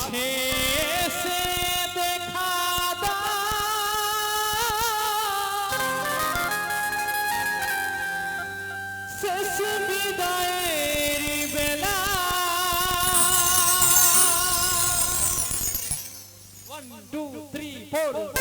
কাছে এসে দেখা শেষ বিদায়ের বেলা One, two, three, four.